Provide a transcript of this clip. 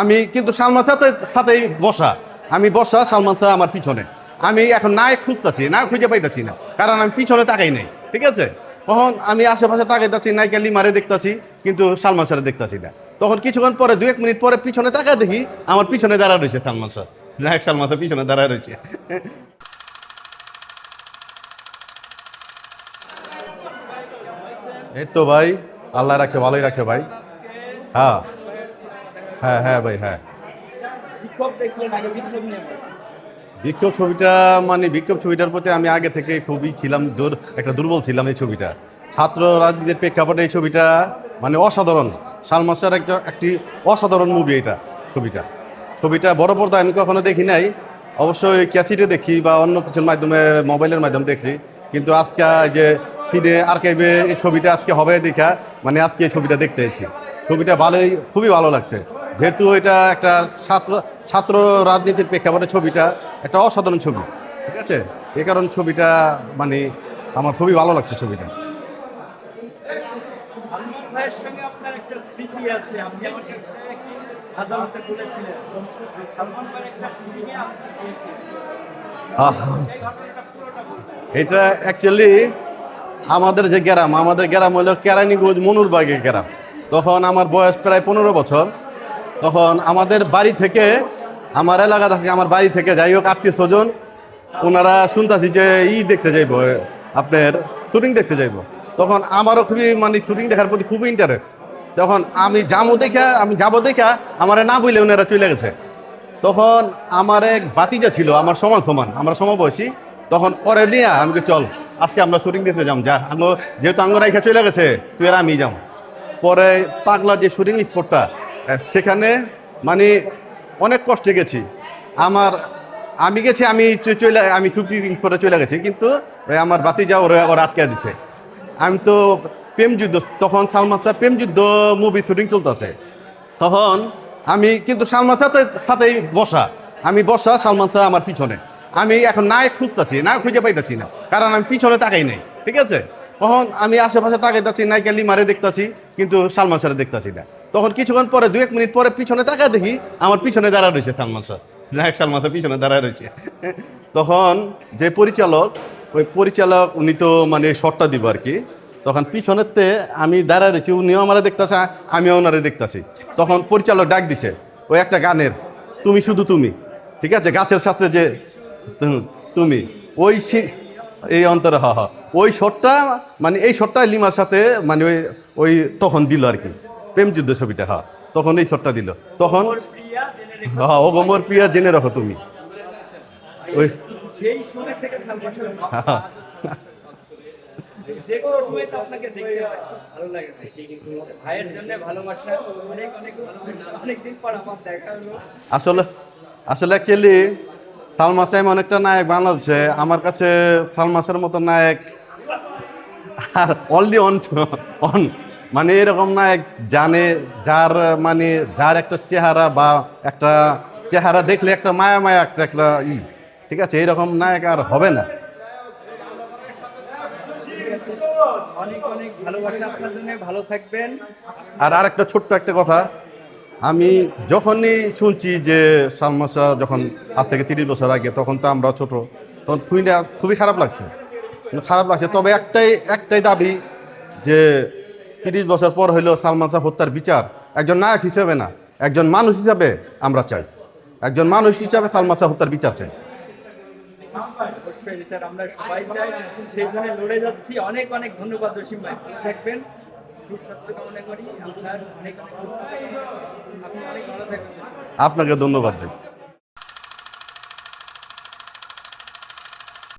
আমি কিন্তু সালমান সাথে সাথেই বসা। আমি বসা, সালমান শাহ আমার পিছনে। আমি এখন নায়ক খুঁজতেছি, নায়ক খুঁজে পাইতেছি না। কারণ আমি পিছনে তাকাই নাই, ঠিক আছে? তখন আমি আশেপাশে তাকাইতেছি নায়িকা লিমারে দেখতাছি, কিন্তু সালমান শাহরে দেখতাছি না। তখন কিছুক্ষণ পরে দু এক মিনিট পরে পিছনে তাকা দেখি, আমার পিছনে দাঁড়া রয়েছে সালমান শাহ নায়ক সালমান শাহ পিছনে দাঁড়া রয়েছে। এই তো ভাই, আল্লাহ রাখে, ভালোই রাখে ভাই। হ্যাঁ। হ্যাঁ হ্যাঁ ভাই হ্যাঁ। বিক্ষোভ ছবিটা মানে বিক্ষোভ ছবিটার প্রতি আমি আগে থেকে খুবই ছিলাম দূর একটা দুর্বল ছিলাম এই ছবিটা। ছাত্র রাজনীতির প্রেক্ষাপটে এই ছবিটা মানে অসাধারণ। সালমান শাহর একটা একটি অসাধারণ মুভি এটা ছবিটা। ছবিটা বড় পর্দা আমি কখনো দেখি নাই। অবশ্যই ক্যাসিটে দেখি বা অন্য কিছুর মাধ্যমে মোবাইলের মাধ্যমে দেখছি কিন্তু আজকে যে সিনে আর্কাইভে এই ছবিটা আজকে হবে দেখা মানে আজকে এই ছবিটা দেখতে এসেছি। ছবিটা ভালোই খুবই ভালো লাগছে। যেহেতু এটা একটা ছাত্র ছাত্র রাজনীতির প্রেক্ষাপটে ছবিটা একটা অসাধারণ ছবি ঠিক আছে? এ কারণ ছবিটা মানে আমার খুবই ভালো লাগছে ছবিটা। এটা অ্যাকচুয়ালি আমাদের যে গ্রাম আমাদের গ্রাম হলো কেরানীগঞ্জ মনুরবাগের গ্রাম। তখন আমার বয়স প্রায় পনেরো বছর। তখন আমাদের বাড়ি থেকে, আমার এলাকা থেকে, আমার বাড়ি থেকে যাই হোক আত্মীয় স্বজন, ওনারা শুনতেছি যে ই দেখতে যাইব, আপনার শুটিং দেখতে যাইব। তখন আমারও খুবই মানে শুটিং দেখার প্রতি খুবই ইন্টারেস্ট তখন আমি যাব দেখা, আমি যাব দেখা আমার না বইলে ওনারা চলে গেছে। তখন আমার এক বাতিজা ছিল, আমার সমান সমান, আমরা সমবয়সী। তখন ওরে নিয়ে আমি চল, আজকে আমরা শুটিং দেখতে যাম, যা, আঙ্গ, যেহেতু আঙ্গ রাইখা চলে গেছে, তুই আর আমি যাম। পরে পাগলা যে শুটিং স্পটটা সেখানে মানে অনেক কষ্টে গেছি। আমার, আমি গেছি, আমি চলে আমি শুটিং স্পটে চলে গেছি, কিন্তু আমার বাতিজা ওরা ওরা আটকে দিছে। আমি তো প্রেম যুদ্ধ, তখন সালমান শাহ প্রেম যুদ্ধ মুভি শুটিং চলতেছে। তখন আমি, কিন্তু সালমান সাথে সাথেই বসা। আমি বসা, সালমান শাহ আমার পিছনে। আমি এখন নায়ক খুঁজতেছি নায়ক খুঁজে পাইতেছি না, কারণ আমি পিছনে তাকাই নাই, ঠিক আছে? তখন আমি আশেপাশে তাকাইতেছি, নায়িকা লিমারে দেখতাছি, কিন্তু সালমান শাহরে দেখতাছি না। তখন কিছুক্ষণ পরে দু এক মিনিট পরে পিছনে তাকা দেখি আমার পিছনে দাঁড়া রয়েছে সালমান শাহ নায়ক সালমান শাহ পিছনে দাঁড়া রয়েছে। তখন যে পরিচালক, ওই পরিচালক উনি তো মানে শটটা দিব আর কি। তখন পিছনেতে আমি দাঁড়ায় রয়েছি, উনিও আমার দেখতেছে, আমিও ওনারে দেখতাছি। তখন পরিচালক ডাক দিছে, ওই একটা গানের, তুমি শুধু তুমি, ঠিক আছে? গাছের সাথে যে তুমি, ওই এই অন্তরে, হ হ। ওই শটটা মানে এই শটটা লিমার সাথে মানে ওই ওই তখন দিল আর কি। প্রেম যুদ্ধ ছবিটা হ্যাঁ। তখন এই শটটা দিল। তখন হ্যাঁ ও গোমর প্রিয়া জেনে রাখো তুমি। ওই হ্যাঁ। আসলে আসলে অ্যাকচুয়ালি সালমা সাহেব অনেকটা নায়ক বাংলাদেশে। আমার কাছে সালমাসের মতো নায়ক আর অনলি অন অন মানে এরকম নায়ক জানে যার মানে যার একটা চেহারা বা একটা চেহারা দেখলে একটা মায়া মায়া একটা একটা ই ঠিক আছে? এরকম নায়ক আর হবে না। থাকবেন। আর আরেকটা ছোট্ট একটা কথা আমি যখনই শুনছি যে সালমান শাহ যখন আজ থেকে তিরিশ বছর আগে তখন তো আমরা ছোট তখন খুবই খুবই খারাপ লাগছে। খারাপ লাগছে তবে একটাই একটাই দাবি যে তিরিশ বছর পর হইলেও সালমান শাহ হত্যার বিচার। একজন নায়ক হিসেবে না, একজন মানুষ হিসাবে আমরা চাই। একজন মানুষ হিসাবে সালমান শাহ হত্যার বিচার চাই। অনেক আপনাকে ধন্যবাদ